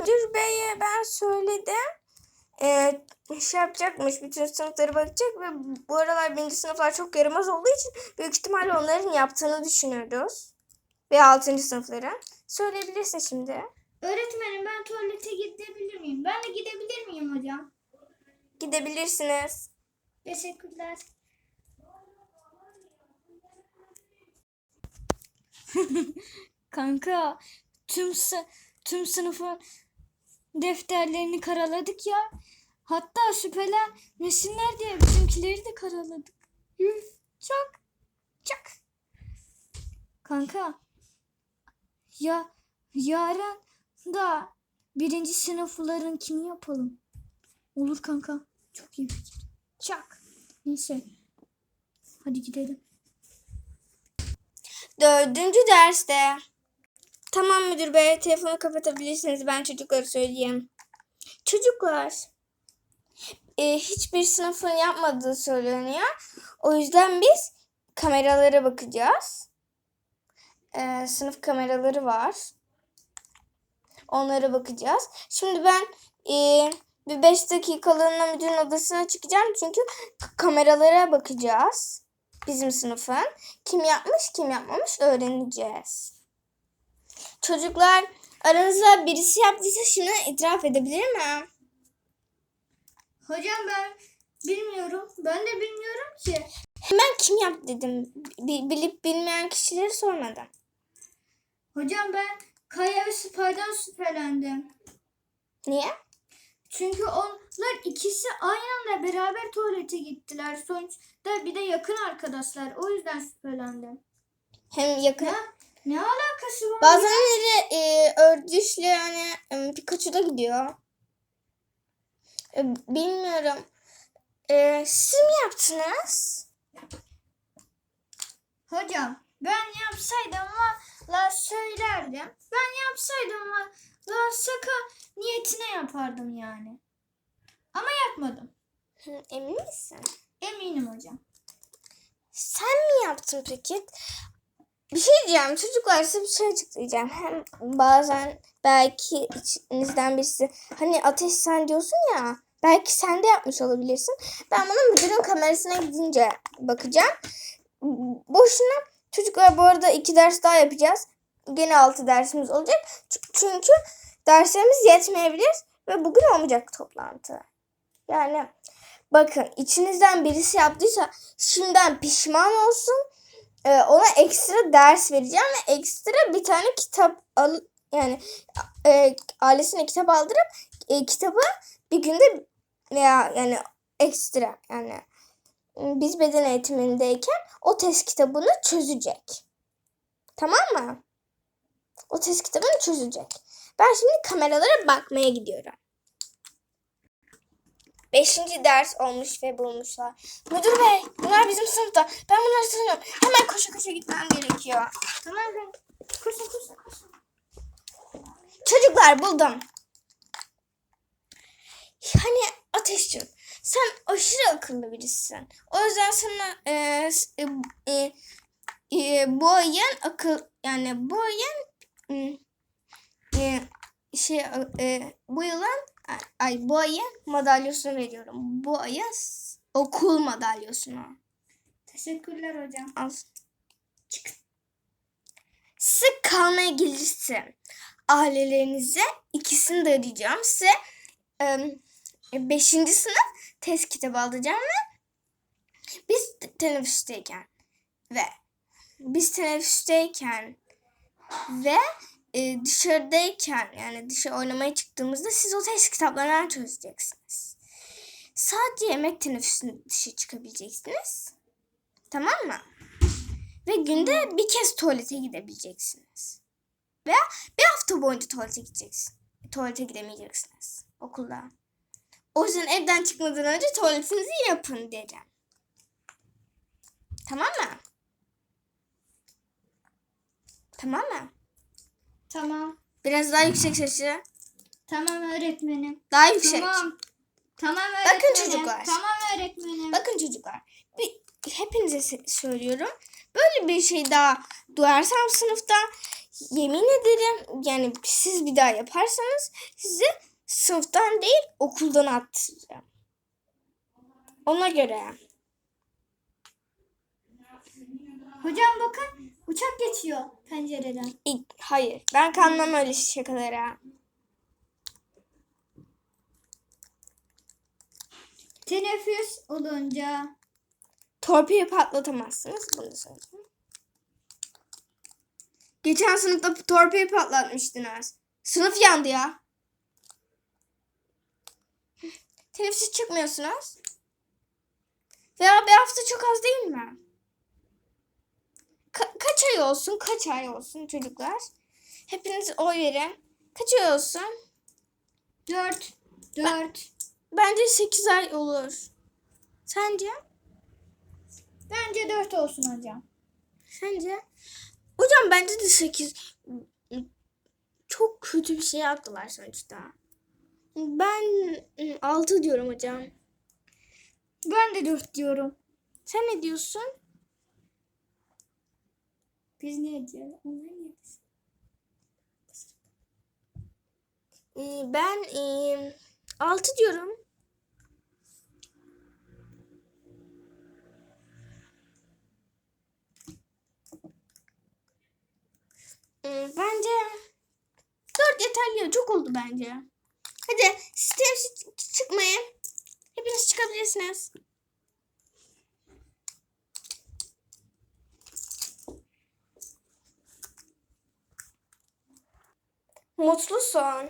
müdür beye ben söyledim. Ee, şey yapacakmış, bütün sınıflara bakacak ve bu aralar birinci sınıflar çok yaramaz olduğu için büyük ihtimalle onların yaptığını düşünüyoruz. Ve altıncı sınıflara. Söyleyebilirsin şimdi. Öğretmenim ben tuvalete gidebilir miyim? Ben de gidebilir miyim hocam? Gidebilirsiniz. Teşekkürler. Kanka tüm tüm sınıfın defterlerini karaladık ya. Hatta şüphelenmesinler diye bizimkileri de karaladık. Üf, çok çok. Kanka ya yarın da birinci sınıfların kimi yapalım? Olur kanka. Çok iyi fikir. Çak. Neyse. Hadi gidelim. Dördüncü derste. Tamam müdür bey telefonu kapatabilirsiniz ben çocuklara söyleyeyim. Çocuklar e, hiçbir sınıfın yapmadığı söyleniyor. O yüzden biz kameralara bakacağız. E, sınıf kameraları var. Onlara bakacağız. Şimdi ben e, bir 5 dakikalığına müdürün odasına çıkacağım. Çünkü kameralara bakacağız. Bizim sınıfın. Kim yapmış kim yapmamış öğreneceğiz. Çocuklar aranızda birisi yaptıysa şunu itiraf edebilir mi? Hocam ben bilmiyorum. Ben de bilmiyorum ki. Hemen kim yaptı dedim. Bi- bilip bilmeyen kişileri sormadım. Hocam ben Kaya ve Spy'dan şüphelendim. Niye? Çünkü onlar ikisi aynı anda beraber tuvalete gittiler. Sonuçta bir de yakın arkadaşlar. O yüzden şüphelendim. Hem yakın. Ne? Ne alakası var? Bazenleri e, örgüçle yani e, Pikachu da gidiyor. E, bilmiyorum. E, siz mi yaptınız? Hocam ben yapsaydım valla söylerdim. Ben yapsaydım valla şaka niyetine yapardım yani. Ama yapmadım. Emin misin? Eminim hocam. Sen mi yaptın peki? Bir şey diyeceğim. Çocuklar size bir şey açıklayacağım. Hem bazen belki içinizden birisi hani ateş sen diyorsun ya belki sen de yapmış olabilirsin. Ben bunu müdürün kamerasına gidince bakacağım. Boşuna çocuklar bu arada iki ders daha yapacağız. Gene altı dersimiz olacak. Çünkü derslerimiz yetmeyebilir ve bugün olmayacak toplantı. Yani bakın içinizden birisi yaptıysa şimdiden pişman olsun. Ee, ona ekstra ders vereceğim ve ekstra bir tane kitap al yani e, ailesine kitap aldırıp e, kitabı bir günde veya yani ekstra yani biz beden eğitimindeyken o test kitabını çözecek. Tamam mı? O test kitabını çözecek. Ben şimdi kameralara bakmaya gidiyorum. Beşinci ders olmuş ve bulmuşlar. Müdür bey bunlar bizim sınıfta. Ben bunları tanıyorum. Hemen koşa koşa gitmem gerekiyor. Tamam ben. Koşun koşun. Çocuklar buldum. Hani Ateşciğim sen aşırı akıllı birisin. O yüzden sana e, e, e, e, bu ayın akıl yani bu ayın e, şey e, bu yılın ay bu ayın madalyosunu veriyorum. Bu ayın s- okul madalyosunu. Teşekkürler hocam. Al. Çık. Sık kalmaya gelirse ailelerinize ikisini de arayacağım. Size e, beşinci sınıf test kitabı alacağım ve biz teneffüsteyken ve biz teneffüsteyken ve e, dışarıdayken yani dışarı oynamaya çıktığımızda siz o test kitaplarından çözeceksiniz. Sadece yemek teneffüsünde dışarı çıkabileceksiniz. Tamam mı? Ve günde bir kez tuvalete gidebileceksiniz. Veya bir hafta boyunca tuvalete gideceksiniz. Tuvalete gidemeyeceksiniz okulda. O yüzden evden çıkmadan önce tuvaletinizi yapın dedim. Tamam mı? Tamam mı? Tamam. Biraz daha yüksek sesle. Tamam öğretmenim. Daha yüksek. Tamam. Tamam öğretmenim. Bakın çocuklar. Tamam öğretmenim. Bakın çocuklar. Bir, hepinize söylüyorum. Böyle bir şey daha duyarsam sınıfta Yemin ederim yani siz bir daha yaparsanız sizi sınıftan değil okuldan attıracağım. Ona göre. Hocam bakın uçak geçiyor pencereden. İlk, hayır ben kanmam öyle şakalara. Teneffüs olunca Torpiyi patlatamazsınız. Bunu söyleyeyim. Geçen sınıfta torpiyi patlatmıştınız. Sınıf yandı ya. Teneffüse çıkmıyorsunuz. Veya bir hafta çok az değil mi? Ka- kaç ay olsun? Kaç ay olsun çocuklar? Hepiniz oy verin. Kaç ay olsun? 4 4 Bence 8 ay olur. Sence? Bence 4 olsun hocam. Sence? Hocam bence de 8. Çok kötü bir şey yaptılar sonuçta. Ben 6 diyorum hocam. Ben de 4 diyorum. Sen ne diyorsun? Biz ne diyoruz? Onlar ne diyor? Ee, Ben 6 diyorum. Ee, Bence 4 yeterli. Çok oldu bence. Hadi siz temsil çıkmayın. Hepiniz çıkabilirsiniz. Mutlu son.